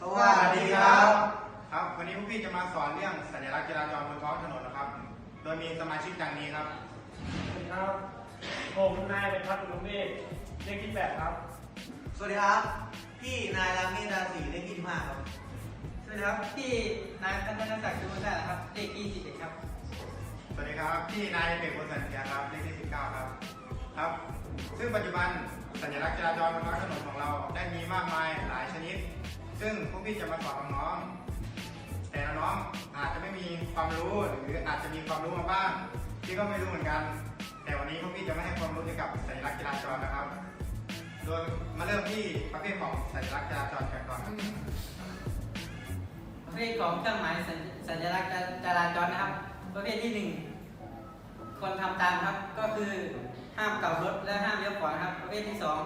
สวัสดีครับ ครับ วันนี้พวกพี่จะมาสอนเรื่องสัญลักษณ์จราจรบนท้องถนนนะครับ โดยมีสมาชิกดังนี้ครับ สวัสดีครับ ผมนายเป็นพัฒน์อุดมเมฆเลขที่แปดครับ สวัสดีครับ พี่นายรามีดาสีเลขที่ห้าครับ สวัสดีครับพี่นายพัฒนศักดิ์จุลได้ครับเลขที่11ครับ สวัสดีครับ พี่นายเป็ดบนสัญญาครับเลขที่19ครับ ครับ ซึ่งปัจจุบันสัญลักษณ์จราจรบนท้องถนนของเราได้มีมากมายหลายชนิด ซึ่งพวกพี่จะมาสอนน้องๆแต่น้องอาจจะไม่มีความรู้หรืออาจจะมีความรู้มาบ้างพี่ก็ไม่รู้เหมือนกัน แต่วันนี้พวกพี่จะไม่ให้ความรู้เกี่ยวกับสัญลักษณ์จราจรนะครับ โดยมาเริ่มที่ประเภทของสัญลักษณ์จราจรกันก่อนครับประเภทของเครื่องหมายสัญลักษณ์จราจรนะครับ ประเภทที่หนึ่งคนทำตามครับก็คือห้ามกลับรถและห้ามเลี้ยวขวาครับ ประเภทที่สอง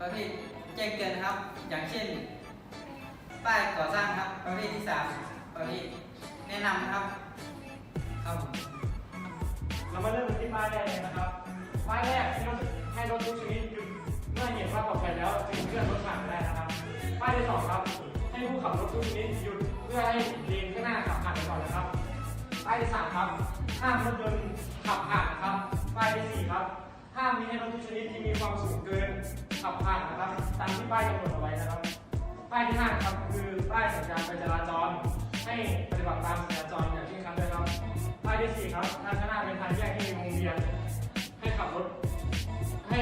ประเภทแจ้งเตือนครับ อย่างเช่น ป้ายก่อสร้างครับประเภทที่สามประเภทแนะนำนะครับครับผมเรามาเริ่มกันที่ป้ายแรกเลยนะครับ ป้ายแรกให้รถให้รถทุกชนิดหยุดเมื่อเห็นว่าปลอดภัยแล้วจึงเคลื่อนรถผ่านได้นะครับ ป้ายที่สองครับ ให้ผู้ขับรถทุกชนิดหยุดเพื่อให้เลนข้างหน้าขับผ่านไปก่อนนะครับ ป้ายที่สามครับ ห้ามรถยนต์ขับผ่านนะครับ ป้ายที่สี่ครับห้ามมีให้รถทุกชนิดที่มีความสูงเกินขับผ่านนะครับ ตามที่ป้ายกำหนดเอาไว้นะครับ ป้ายที่ห้าครับคือป้ายสัญญาณไฟจราจร ให้ปฏิบัติตามสัญญาจรอย่างเคร่งครัดด้วยครับ ป้ายที่สี่ครับทางข้างหน้าเป็นทางแยกที่มีวงเวียนให้ขับรถให้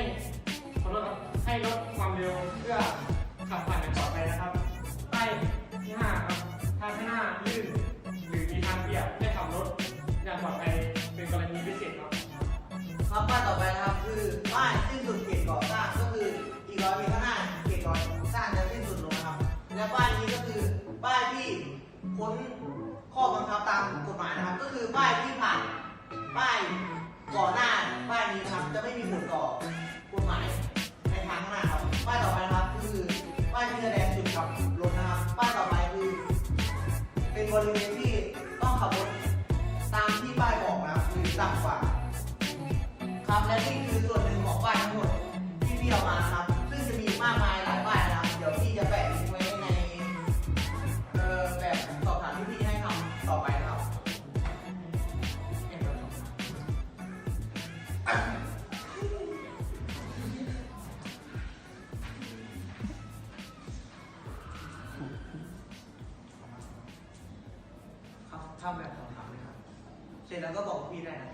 และป้ายนี้ก็คือป้ายที่พ้นข้อบังคับตามกฎหมายนะครับ ก็คือป้ายที่ผ่านป้ายก่อนหน้าป้ายนี้ครับจะไม่มีผลต่อกฎหมายในทางข้างหน้าครับป้ายต่อไปนะครับคือป้ายที่แสดงจุดกับรถนะครับป้ายต่อไปคือ เป็นบริเวณที่ต้องขับรถตามที่ป้ายบอกนะครับหรือต่ำกว่า ครับและนี่คือส่วน ทำแบบสอบถามเลยครับ เสร็จแล้วก็บอกพี่ได้นะ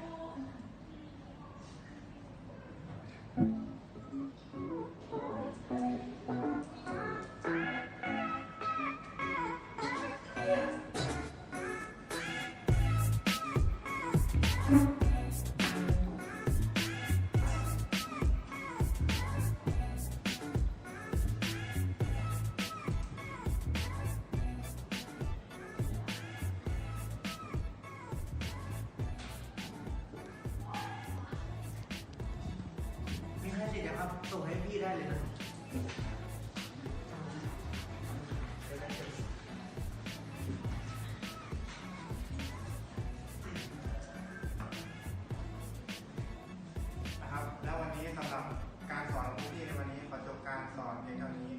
มีค่าติดนะครับ ส่งให้พี่ได้เลยนะนะครับ แล้ววันนี้สำหรับการสอนของพี่ในวันนี้ประจบการสอนเพียงเท่านี้